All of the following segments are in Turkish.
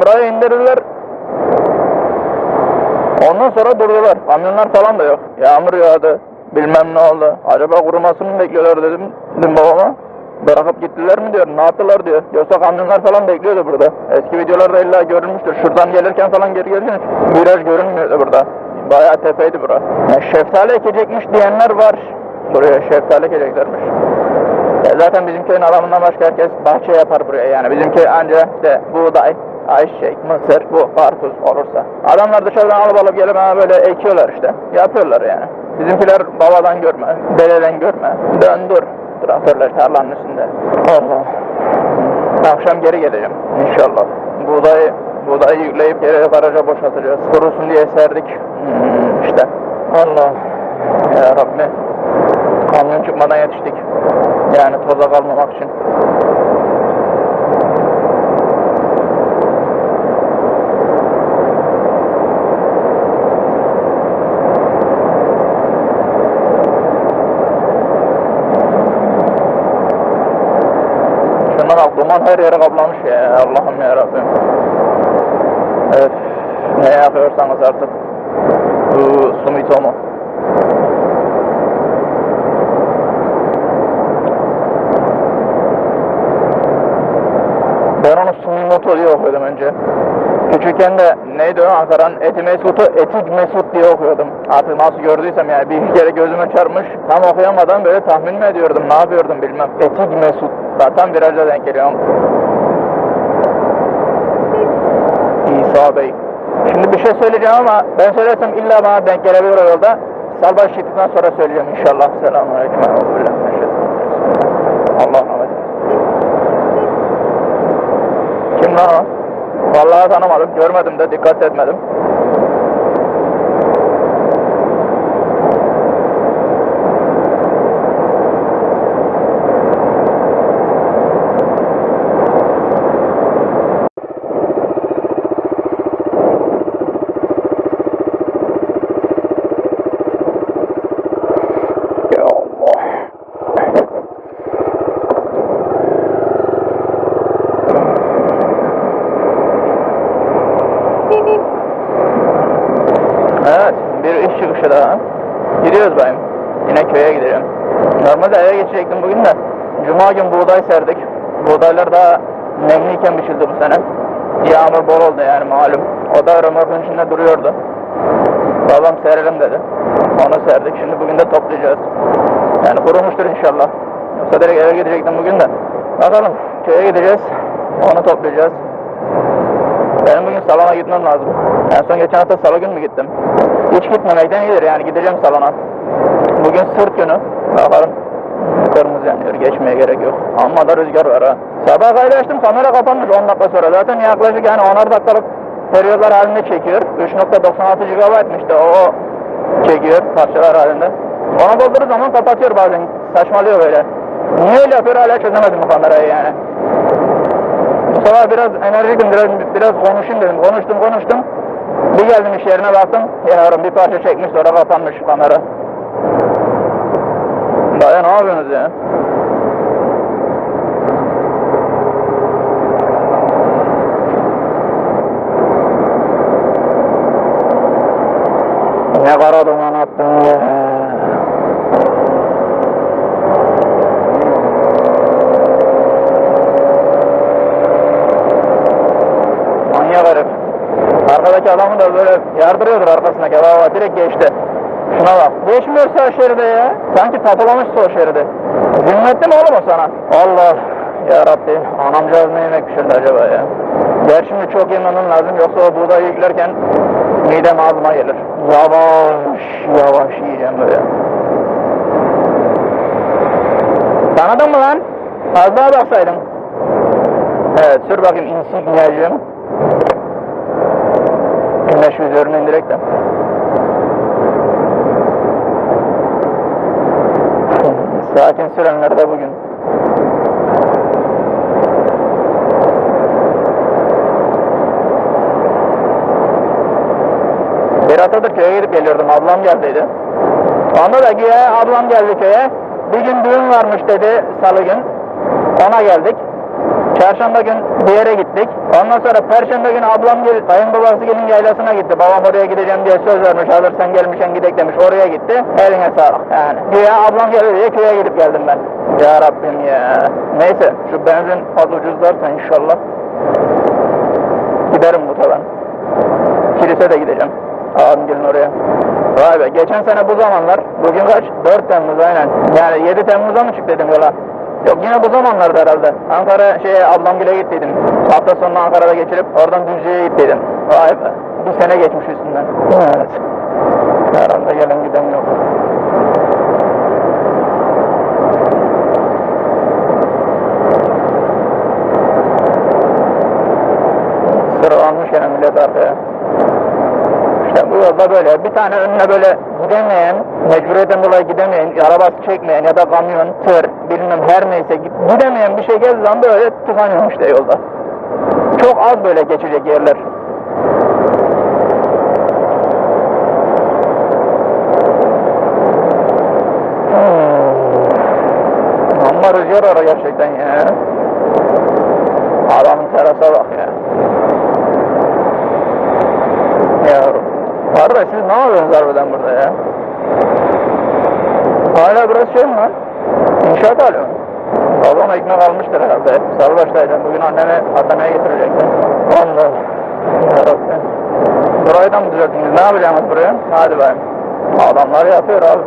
Umra'ya indirirler. Ondan sonra durdular. Kamyonlar falan da yok. Yağmur yağdı. Bilmem ne oldu. Acaba kurumasını mı bekliyorlar dedim, dedim babama. Bırakıp gittiler mi diyor. Ne yaptılar diyor. Yoksa kamyonlar falan bekliyordu burada. Eski videolarda illa görülmüştür. Şuradan gelirken falan geri görüyorsunuz. Viraj görünmüyordu burada. Bayağı tepeydi bura. Yani şeftali ekecekmiş diyenler var. Buraya şeftali ekeceklermiş. E zaten bizim köyün adamından başka herkes bahçe yapar buraya yani. Bizim köy ancak işte buğday, ayçiçek, mısır, bu karpuz olursa. Adamlar dışarıdan alıp alıp gelip ha böyle ekiyorlar işte. Yapıyorlar yani. Bizimkiler babadan görme, dededen görme. Dön dur. Traktörler tarlanın üstünde. Allah. Akşam geri geleceğim inşallah. Buğdayı, buğdayı yükleyip geri garaja boşaltacağız. Kurusun diye serdik. Hmm, işte. Allah. Ya Rabbi. Kamyon çıkmadan yetiştik. Yani toza kalmamak için. Şuna bak duman her yere kaplamış ya Allah'ım ya Rabbim. Evet. Ne yapıyorsanız artık. Bu Sumitomo. Ben onu Diye okuyordum önce. Küçükken de neydi o Ankara'nın Eti Mesut'u Etik Mesut diye okuyordum. Artık nasıl gördüysem yani bir kere gözüme çarpmış. Tam okuyamadan böyle tahmin mi ediyordum ne yapıyordum bilmem. Etik Mesut. Zaten viraja denk geliyorum. İsa Bey. Şimdi bir şey söyleyeceğim ama ben söylersem illa bana denk gelebilir o yolda. Salbaş çıktıktan sonra söyleyeceğim inşallah. Selamun Aleyküm. Kim lan o? Vallahi görmedim de dikkat etmedim. Ya Allah. Evet, bir iş çıkışı daha. Gidiyoruz bayım. Yine köye gideceğim. Normalde eve geçecektim bugün de. Cuma gün buğday serdik. Daha nemliyken biçildi bu sene. Yağmur bol oldu yani malum. O da römorkun içinde duruyordu. Babam serelim dedi. Onu serdik. Şimdi bugün de toplayacağız. Yani kurumuştur inşallah. Yoksa direkt eve gidecektim bugün de. Bakalım köye gideceğiz. Onu toplayacağız. Benim bugün salona gitmem lazım. En son geçen hafta salı gün mü gittim? Hiç gitmemekten iyidir yani gideceğim salona. Bugün sırt günü. Bakalım. Kırmızı yanıyor. Geçmeye gerek yok. Amma da rüzgar var ha. Sabah paylaştım kamera kapanmış 10 dakika sonra. Zaten yaklaşık yani 10'ar dakikalık periyotlar halinde çekiyor. 3.96 GB'mış da o çekiyor parçalar halinde. Ona doldurduğu zaman kapatıyor bazen. Saçmalıyor böyle. Niye öyle yapıyor hala çözemedim bu kamerayı yani. Bu sefer biraz enerjikim, biraz, biraz konuşayım dedim. Konuştum, konuştum. Bir geldim iş yerine baktım. Yavrum bir parça çekmiş sonra kapanmış kamera. Daya ne yapıyorsunuz ya? Ne kara duman attın ya. Manyak herif. Arkadaki adamı da böyle yardırıyordur arkasındaki baba direkt geçti. Şuna bak. Geçmiyorsa o şeride ya. Sanki tapulamışsa o şeride. Zimmetli mi oğlum o sana? Allah. Ya Rabbi. Anamcağız ne yemek pişirdi acaba ya? Gel şimdi çok yememem lazım yoksa o buğdayı yüklerken midem ağzıma gelir. Yavaş yavaş yiyeceğim böyle. Tanıdın mı lan? Az daha baksaydın. Evet sür bakayım insigniyacığım. Güneş vizörünü indirek de. Sakin sürenler de bugün. Haftadır köye gidip geliyordum. Ablam geldiydi. Onda da güya ablam geldi köye. Bir gün düğün varmış dedi salı gün. Ona geldik. Çarşamba gün bir yere gittik. Ondan sonra Perşembe günü ablam gel, kayınbabası gelin yaylasına gitti. Babam oraya gideceğim diye söz vermiş. Hazır sen gidek demiş. Oraya gitti. Eline sağlık yani. Güya ablam gelir diye köye gidip geldim ben. Ya Rabbim ya. Neyse şu benzin az ucuzlarsa inşallah giderim bu taban. Kilise de gideceğim. Abim gelin oraya. Vay be geçen sene bu zamanlar bugün kaç? 4 Temmuz aynen. Yani 7 Temmuz'a mı çıktıydım yola? Yok yine bu zamanlarda herhalde. Ankara şeye ablam bile gittiydim. Hafta sonunu Ankara'da geçirip oradan Düzce'ye gittiydim. Vay be. Bir sene geçmiş üstünden. Evet. Herhalde gelen giden yok. Sıralanmış gene millet arkaya. Bu yolda böyle bir tane önüne böyle gidemeyen, mecburiyetten dolayı gidemeyen, arabası çekmeyen ya da kamyon, tır, bilmem her neyse gidemeyen bir şey geldiği zaman böyle tıkanıyor işte yolda. Çok az böyle geçecek yerler. Hmm. Amma rüzgar ara gerçekten ya. Adamın terasa bak ya. Yavrum. Kardeş siz ne yapıyorsunuz harbiden burada ya? Hala burası şey mi lan? İnşaat hali mi? Babam ekmek almıştır herhalde. Sarıbaş'taydım. Bugün anneme hastaneye getirecektim. Allah. Yarabbim. Burayı da mı düzelttiniz? Ne yapacaksınız buraya? Hadi bakayım. Adamlar yapıyor abi.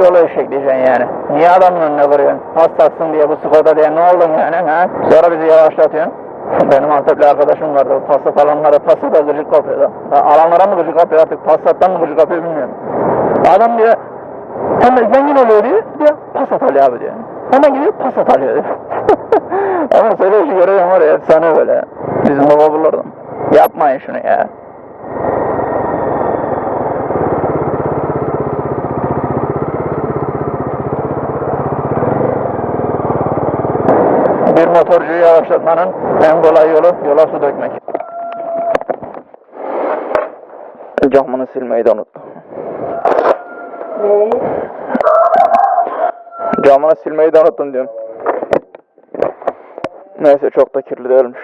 Yani eşyolu eşek diyeceksin yani. Niye adamın önüne kırıyorsun? Hassatsın diye bu Skoda diye ne oldun yani ha? Sonra bizi yavaşlatıyorsun. Benim Antepli arkadaşım vardı. Passat alanlara Passat'a gıcık kapıyordu. Alanlara mı gıcık kapıyor artık Passat'tan mı gıcık kapıyor bilmiyorum. Adam diyor hemen zengin oluyor diyor. Diyor Passat alıyor abi diyor. Hemen gidiyor Passat alıyor diyor. Ama söyle şu görüyorum var ya efsane böyle. Bizim baba bulurdum. Yapmayın şunu ya. Bir motorcuyu yavaşlatmanın en kolay yolu yola su dökmek. Camını silmeyi de unuttum. Ne? Camını silmeyi de unuttum diyorum. Neyse çok da kirli değilmiş.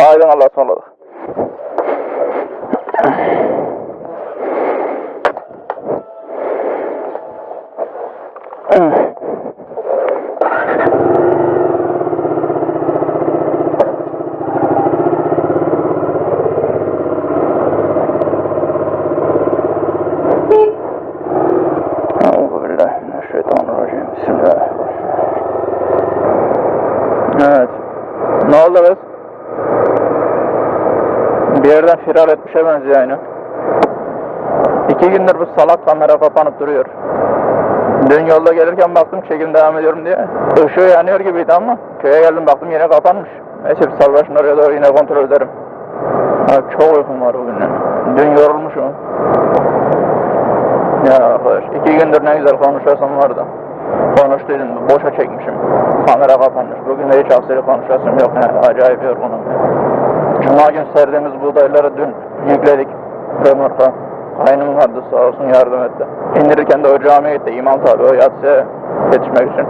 Haydi Allah'a ısmarladık. Euzubillahimineşşeytanirracim. Bismillahirrahmanirrahim. Evet. Ne oldu kız? Bir yerden firar etmişe benziyor aynı. İki gündür bu salak kamera kapanıp duruyor. Dün yolda gelirken baktım çekim devam ediyorum diye. Işığı yanıyor gibiydi ama köye geldim baktım yine kapanmış. Neyse bir salvaşın oraya doğru yine kontrol ederim. Ha, çok uykum var bugün. Dün yorulmuşum. Ya arkadaş iki gündür ne güzel konuşasım vardı. Konuştuydum boşa çekmişim. Kamera kapanmış. Bugün de hiç aksiri konuşasım yok. He, acayip yorgunum. Cuma gün serdiğimiz buğdayları dün yükledik. Remorka. Kaynım vardı sağ olsun yardım etti. İndirirken de o camiye gitti. İmam tabi o yatsıya yetişmek için.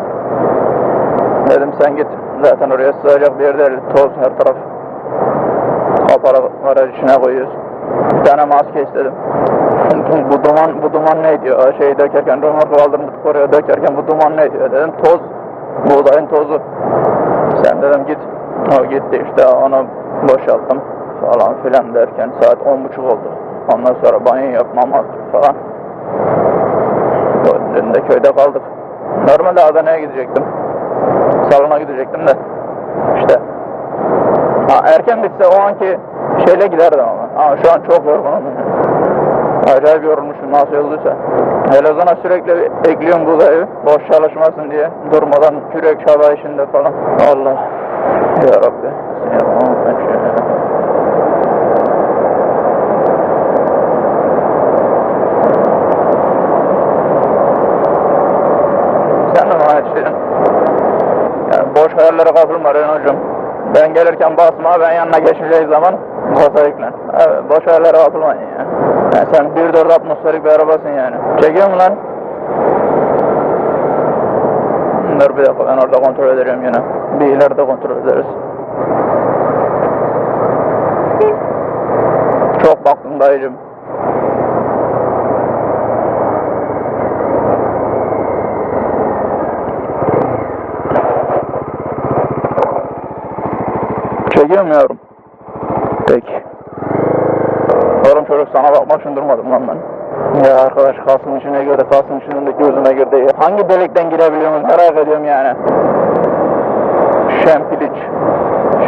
Dedim sen git. Zaten oraya sığacak bir yer değil. Toz her taraf. Kapalı garaj içine koyuyoruz. Bir tane maske istedim. bu duman bu duman ne diyor? Şey dökerken römorku kaldırmıştık oraya dökerken bu duman ne diyor? Dedim toz. Buğdayın tozu. Sen dedim git. O gitti işte onu boşalttım falan filan derken saat on buçuk oldu. Ondan sonra banyo yapmam lazım falan. Dün de köyde kaldık. Normalde Adana'ya gidecektim. Salona gidecektim de. İşte. Ha, erken bitse o anki şeyle giderdim ama. Ama şu an çok yorgunum. Acayip yorulmuşum nasıl olduysa. Helezona sürekli ekliyorum buğdayı boş çalışmasın diye. Durmadan kürek çaba işinde falan. Allah. Ya Rabbi. Sen Sen de bana yetiştirin. Yani boş hayallere kapılma Renault'cum. Ben gelirken basma, ben yanına geçeceği zaman yüklen. Evet, boş yerlere atılmayın ya. Yani sen 1.4 atmosferik bir arabasın yani. Çekiyor mu lan? Dur bir dakika ben orada kontrol ederim yine. Bir ileride kontrol ederiz. Çok baktım dayıcım. Yavrum? Peki. Oğlum çocuk sana bakmak için durmadım lan ben. Ya arkadaş kalsın içine girdi, kalsın içinde gözüme girdi. ya. Hangi delikten girebiliyorsunuz merak ediyorum yani. Şempiliç.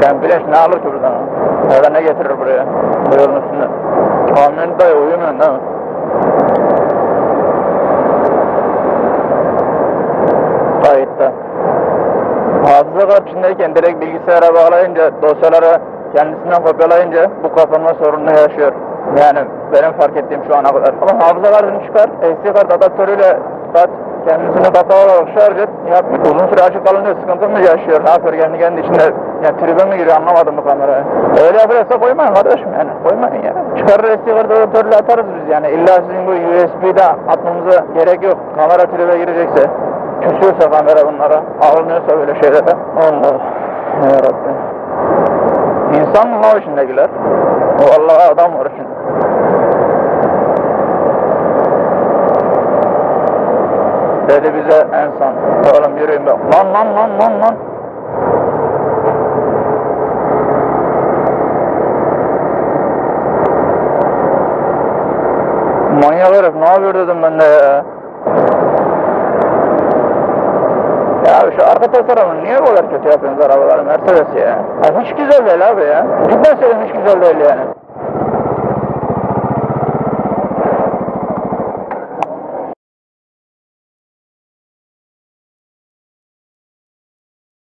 Şempiliç ne alır ki buradan? Da ne getirir buraya? Bu yolun üstünde. Tahmin dayı uyumuyorsun değil mi? Kayıtta. Hafıza kart içindeyken direkt bilgisayara bağlayınca dosyaları kendisinden kopyalayınca bu kapanma sorununu yaşıyor. Yani benim fark ettiğim şu ana kadar. Ama hafıza kartını çıkar, SD kart adaptörüyle kat kendisini kapalı olarak şarj et. Yap. Uzun süre açık kalınca sıkıntı mı yaşıyor? Ne yapıyor kendi kendi içinde? Yani tribe mi giriyor anlamadım bu kameraya. Öyle yapıyorsa koymayın kardeşim yani. Koymayın ya. Çıkarır SD kart adaptörüyle atarız biz yani. İlla sizin bu USB'de atmamıza gerek yok. Kamera tribe girecekse. Küsüyorsa kamera bunlara, alınıyorsa böyle şeylere. Allah yarabbim. İnsan mı o içindekiler? Vallahi adam var için. Dedi bize insan. Oğlum yürüyün be. Lan lan lan lan lan. Manyak herif ne yapıyor dedim ben de ya. Ya şu arka tasarımını niye bu kadar kötü yapıyorsunuz arabaları Mercedes ya? ya? Hiç güzel değil abi ya. Cidden söylüyorum hiç güzel değil yani.